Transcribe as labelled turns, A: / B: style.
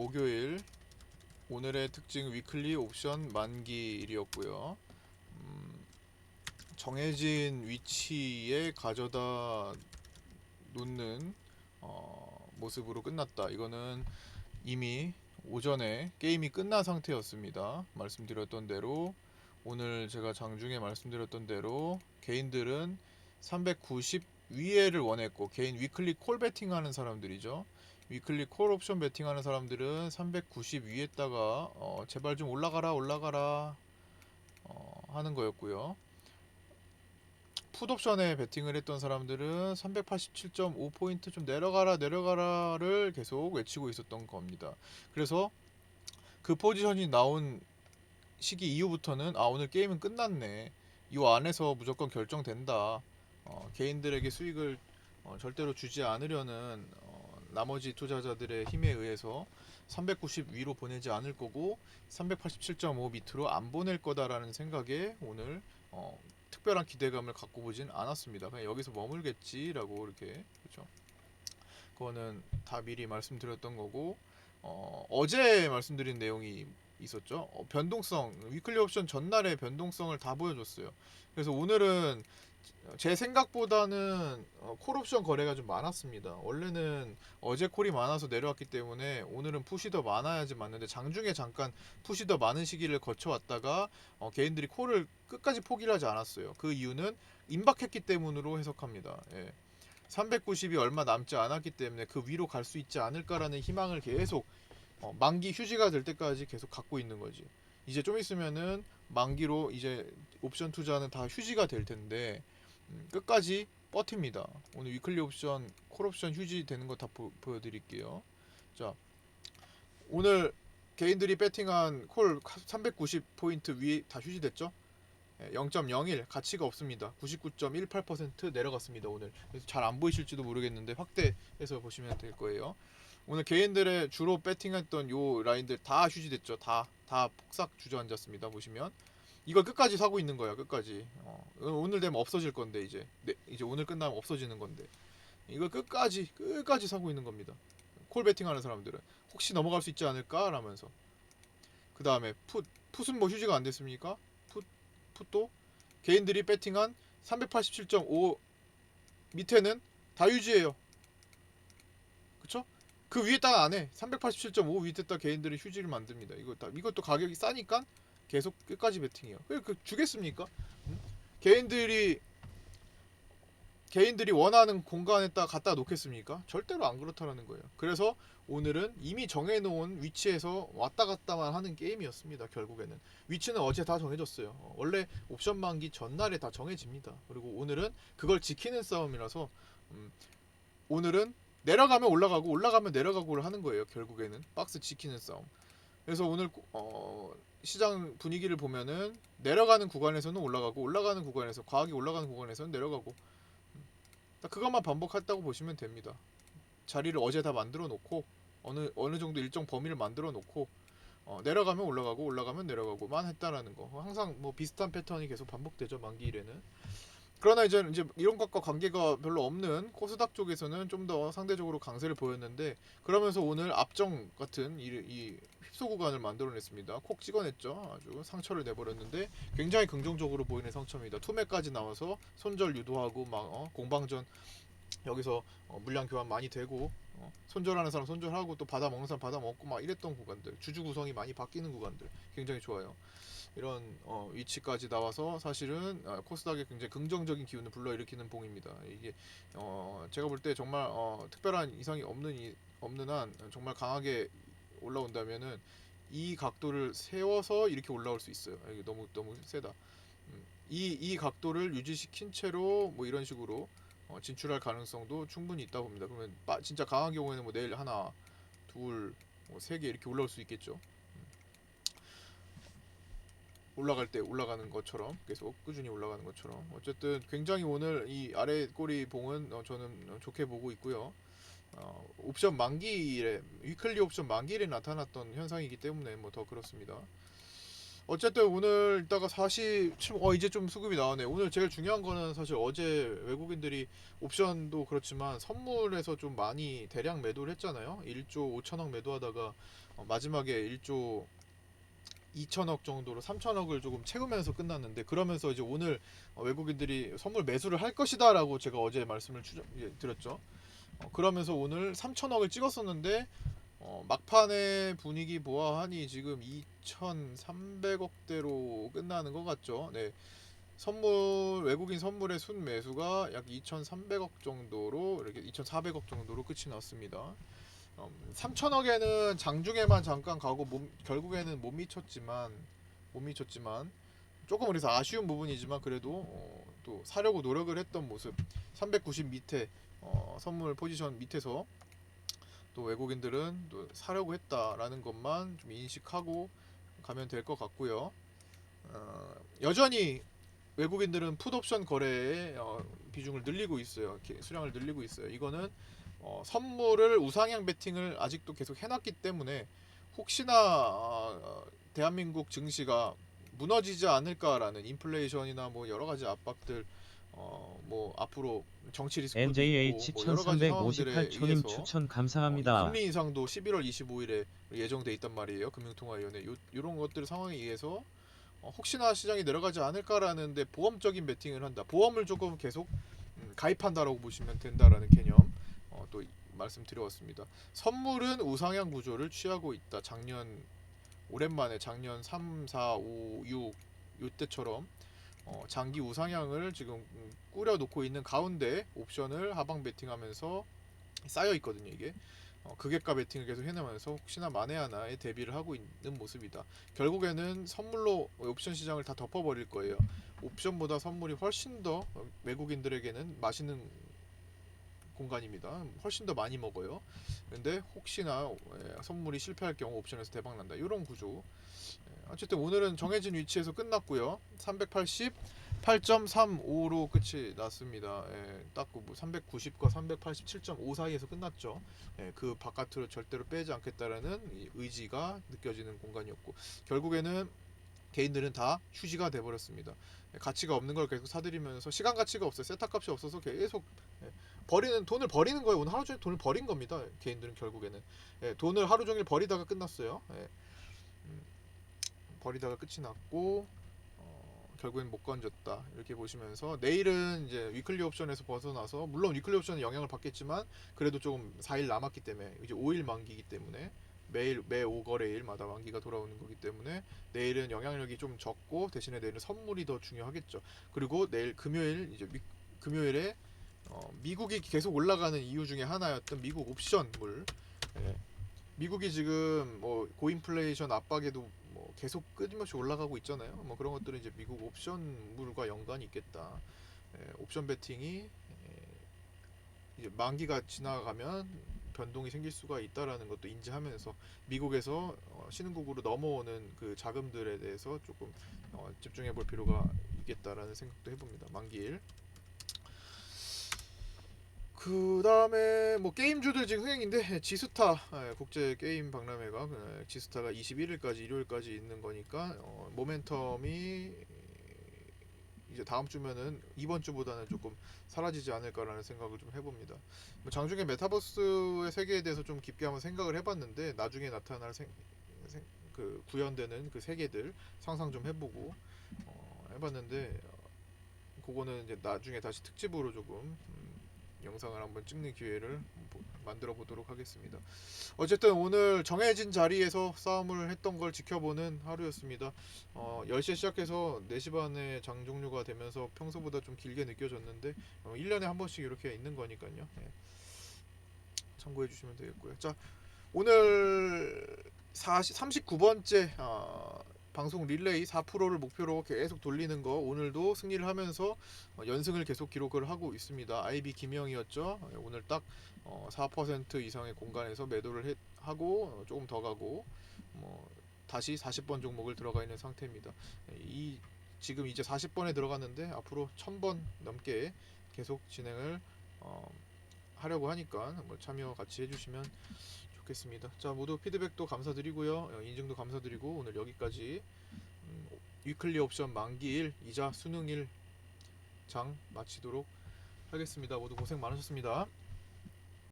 A: 목요일 오늘의 특징 위클리 옵션 만기일이었고요. 음, 정해진 위치에 가져다 놓는 어, 모습으로 끝났다. 이거는 이미 오전에 게임이 끝난 상태였습니다. 말씀드렸던 대로 오늘 제가 장중에 말씀드렸던 대로 개인들은 390 위에를 원했고 개인 위클리 콜 베팅 하는 사람들이죠. 위클리 콜 옵션 베팅 하는 사람들은 390 위에다가 어, 제발 좀 올라가라 올라가라 어, 하는 거였고요. 풋 옵션에 베팅을 했던 사람들은 387.5포인트 좀 내려가라 내려가라를 계속 외치고 있었던 겁니다. 그래서 그 포지션이 나온 시기 이후부터는 아 오늘 게임은 끝났네. 이 안에서 무조건 결정된다. 어, 개인들에게 수익을 어, 절대로 주지 않으려는 어, 나머지 투자자들의 힘에 의해서 390 위로 보내지 않을 거고 387.5 밑으로 안 보낼 거다라는 생각에 오늘 어, 특별한 기대감을 갖고 보진 않았습니다. 그냥 여기서 머물겠지라고 이렇게 그렇죠. 그거는 다 미리 말씀드렸던 거고 어, 어제 말씀드린 내용이 있었죠. 어, 변동성 위클리 옵션 전날에 변동성을 다 보여줬어요. 그래서 오늘은 제 생각보다는 어, 콜 옵션 거래가 좀 많았습니다. 원래는 어제 콜이 많아서 내려왔기 때문에 오늘은 푸시 더 많아야지 맞는데 장중에 잠깐 푸시 더 많은 시기를 거쳐왔다가 어, 개인들이 콜을 끝까지 포기를 하지 않았어요. 그 이유는 임박했기 때문으로 해석합니다. 예. 390이 얼마 남지 않았기 때문에 그 위로 갈 수 있지 않을까라는 희망을 계속 어, 만기 휴지가 될 때까지 계속 갖고 있는 거지. 이제 좀 있으면은 만기로 이제 옵션 투자는 다 휴지가 될 텐데 음, 끝까지 버팁니다. 오늘 위클리 옵션, 콜 옵션 휴지 되는 거 다 보여드릴게요. 자, 오늘 개인들이 배팅한 콜 390 포인트 위에 다 휴지됐죠? 0.01 가치가 없습니다. 99.18% 내려갔습니다 오늘. 그래서 잘 안 보이실지도 모르겠는데 확대해서 보시면 될 거예요. 오늘 개인들의 주로 배팅했던 요 라인들 다 휴지됐죠. 다 다 폭삭 주저앉았습니다. 보시면 이걸 끝까지 사고 있는 거야. 끝까지. 어, 오늘 되면 없어질 건데 이제 네, 이제 오늘 끝나면 없어지는 건데 이걸 끝까지 끝까지 사고 있는 겁니다. 콜 배팅하는 사람들은 혹시 넘어갈 수 있지 않을까 라면서 그 다음에 풋 풋은 뭐 휴지가 안 됐습니까? 풋 풋도 개인들이 배팅한 387.5 밑에는 다 유지해요. 그쵸? 그 위에다가 안 해. 387.5 위에다 개인들이 휴지를 만듭니다. 이거 다 이것도 가격이 싸니까 계속 끝까지 베팅해요. 그, 그 주겠습니까? 응? 개인들이 개인들이 원하는 공간에다 갖다 놓겠습니까? 절대로 안 그렇다라는 거예요. 그래서 오늘은 이미 정해놓은 위치에서 왔다 갔다만 하는 게임이었습니다. 결국에는 위치는 어제 다 정해졌어요. 어, 원래 옵션 만기 전날에 다 정해집니다. 그리고 오늘은 그걸 지키는 싸움이라서 음, 오늘은 내려가면 올라가고 올라가면 내려가고를 하는 거예요. 결국에는 박스 지키는 싸움. 그래서 오늘 어, 시장 분위기를 보면은 내려가는 구간에서는 올라가고 올라가는 구간에서 과하게 올라가는 구간에서는 내려가고 딱 그것만 반복했다고 보시면 됩니다. 자리를 어제 다 만들어 놓고 어느 어느 정도 일정 범위를 만들어 놓고 어, 내려가면 올라가고 올라가면 내려가고만 했다라는 거. 항상 뭐 비슷한 패턴이 계속 반복되죠 만기 일에는. 그러나 이제 이제 이런 것과 관계가 별로 없는 코스닥 쪽에서는 좀 더 상대적으로 강세를 보였는데 그러면서 오늘 압정 같은 이, 이 휩소 구간을 만들어냈습니다. 콕 찍어냈죠. 아주 상처를 내버렸는데 굉장히 긍정적으로 보이는 상처입니다. 투매까지 나와서 손절 유도하고 막 어, 공방전 여기서 어, 물량 교환 많이 되고 어, 손절하는 사람 손절하고 또 받아 먹는 사람 받아 먹고 막 이랬던 구간들 주주 구성이 많이 바뀌는 구간들 굉장히 좋아요. 이런 어, 위치까지 나와서 사실은 어, 코스닥에 굉장히 긍정적인 기운을 불러일으키는 봉입니다. 이게 어, 제가 볼 때 정말 어, 특별한 이상이 없는 이, 없는 한 정말 강하게 올라온다면은 이 각도를 세워서 이렇게 올라올 수 있어요. 이게 너무 너무 세다. 음, 이, 이 각도를 유지시킨 채로 뭐 이런 식으로 어, 진출할 가능성도 충분히 있다 봅니다. 그러면 빠, 진짜 강한 경우에는 뭐 내일 하나, 둘, 뭐 세 개 이렇게 올라올 수 있겠죠. 올라갈 때 올라가는 것처럼 계속 꾸준히 올라가는 것처럼 어쨌든 굉장히 오늘 이 아래 꼬리 봉은 어, 저는 좋게 보고 있고요. 어, 옵션 만기일에 위클리 옵션 만기일에 나타났던 현상이기 때문에 뭐 더 그렇습니다. 어쨌든 오늘 이따가 47, 어 이제 좀 수급이 나오네. 오늘 제일 중요한 거는 사실 어제 외국인들이 옵션도 그렇지만 선물에서 좀 많이 대량 매도를 했잖아요. 1조 5천억 매도하다가 어, 마지막에 1조 2천억 정도로 3천억을 조금 채우면서 끝났는데 그러면서 이제 오늘 어, 외국인들이 선물 매수를 할 것이다라고 제가 어제 말씀을 추정, 예, 드렸죠. 어, 그러면서 오늘 3천억을 찍었었는데 어, 막판의 분위기 보아하니 지금 2,300억대로 끝나는 것 같죠. 네. 선물 외국인 선물의 순 매수가 약 2,300억 정도로 이렇게 2,400억 정도로 끝이 났습니다. 음, 3천억에는 장중에만 잠깐 가고 못- 결국에는 못 미쳤지만 못 미쳤지만 조금 그래서 아쉬운 부분이지만 그래도 어, 또 사려고 노력을 했던 모습 390 밑에 어, 선물 포지션 밑에서 또 외국인들은 또 사려고 했다라는 것만 좀 인식하고 가면 될 것 같고요. 어, 여전히 외국인들은 풋옵션 거래에 어, 비중을 늘리고 있어요. 수량을 늘리고 있어요. 이거는 어, 선물을 우상향 베팅을 아직도 계속 해놨기 때문에 혹시나 어, 대한민국 증시가 무너지지 않을까라는 인플레이션이나 뭐 여러 가지 압박들 어, 뭐 앞으로 정치 리스크도
B: NJH
A: 뭐 여러 가지 상황들에
B: 1358초님
A: 의해서
B: 추천
A: 어, 이
B: 감사합니다.
A: 금리 인상도 11월 25일에 예정돼 있단 말이에요. 금융통화위원회 요, 이런 것들 상황에 의해서 어, 혹시나 시장이 내려가지 않을까라는데 보험적인 베팅을 한다. 보험을 조금 계속 음, 가입한다라고 보시면 된다라는 개념 어, 또 이- 말씀드려왔습니다. 선물은 우상향 구조를 취하고 있다. 작년 오랜만에 작년 3, 4, 5, 6 이때처럼 어, 장기 우상향을 지금 음, 꾸려 놓고 있는 가운데 옵션을 하방 베팅하면서 쌓여 있거든요 이게 어, 극액가 베팅을 계속 해나면서 혹시나 만에 하나에 대비를 하고 있는 모습이다. 결국에는 선물로 옵션 시장을 다 덮어버릴 거예요. 옵션보다 선물이 훨씬 더 어, 외국인들에게는 맛있는 공간입니다. 훨씬 더 많이 먹어요. 근데 혹시나 예, 선물이 실패할 경우 옵션에서 대박 난다. 이런 구조. 예, 어쨌든 오늘은 정해진 위치에서 끝났고요. 388.35로 끝이 났습니다. 예, 딱뭐 390과 387.5 사이에서 끝났죠. 예, 그 바깥으로 절대로 빼지 않겠다라는 이 의지가 느껴지는 공간이었고 결국에는 개인들은 다 휴지가 돼버렸습니다. 예, 가치가 없는 걸 계속 사들이면서 시간 가치가 없어요. 세탁값이 없어서 계속 예, 버리는 돈을 버리는 거예요. 오늘 하루 종일 돈을 버린 겁니다. 개인들은 결국에는 예, 돈을 하루 종일 버리다가 끝났어요. 예, 음, 버리다가 끝이 났고 어, 결국엔 못 건졌다 이렇게 보시면서 내일은 이제 위클리 옵션에서 벗어나서 물론 위클리 옵션은 영향을 받겠지만 그래도 조금 4일 남았기 때문에 이제 5일 만기이기 때문에 매일 매 5거래일마다 만기가 돌아오는 거기 때문에 내일은 영향력이 좀 적고 대신에 내일은 선물이 더 중요하겠죠. 그리고 내일 금요일 이제 미, 금요일에 어, 미국이 계속 올라가는 이유 중에 하나였던 미국 옵션물. 예. 미국이 지금 뭐 고인플레이션 압박에도 뭐 계속 끊임없이 올라가고 있잖아요. 뭐 그런 것들은 이제 미국 옵션물과 연관이 있겠다. 예, 옵션 베팅이 예, 이제 만기가 지나가면 변동이 생길 수가 있다라는 것도 인지하면서 미국에서 어, 신흥국으로 넘어오는 그 자금들에 대해서 조금 어, 집중해 볼 필요가 있겠다라는 생각도 해봅니다. 만기일. 그 다음에 뭐 게임주들 지금 흥행인데 지스타 예, 국제 게임 박람회가 예, 지스타가 21일까지 일요일까지 있는 거니까 어, 모멘텀이 이제 다음 주면은 이번 주보다는 조금 사라지지 않을까라는 생각을 좀 해봅니다. 뭐 장중에 메타버스의 세계에 대해서 좀 깊게 한번 생각을 해봤는데 나중에 나타날 생, 생- 그 구현되는 그 세계들 상상 좀 해보고 어, 해봤는데 어, 그거는 이제 나중에 다시 특집으로 조금 음, 영상을 한번 찍는 기회를 보- 만들어 보도록 하겠습니다. 어쨌든 오늘 정해진 자리에서 싸움을 했던 걸 지켜보는 하루였습니다. 어, 10시에 시작해서 4시 반에 장 종료가 되면서 평소보다 좀 길게 느껴졌는데 어, 1년에 한 번씩 이렇게 있는 거니까요. 예. 참고해 주시면 되겠고요. 자, 오늘 40, 39번째 어, 방송 릴레이 4%를 목표로 계속 돌리는 거 오늘도 승리를 하면서 어, 연승을 계속 기록을 하고 있습니다. IB 김영이었죠. 예, 오늘 딱 어, 4% 이상의 공간에서 매도를 해, 하고 어, 조금 더 가고 뭐 다시 40번 종목을 들어가 있는 상태입니다. 예, 이 지금 이제 40번에 들어갔는데 앞으로 1000번 넘게 계속 진행을 어, 하려고 하니까 뭐 참여 같이 해주시면 좋겠습니다. 자 모두 피드백도 감사드리고요 어, 인증도 감사드리고 오늘 여기까지 음, 위클리 옵션 만기일 이자 수능일 장 마치도록 하겠습니다. 모두 고생 많으셨습니다.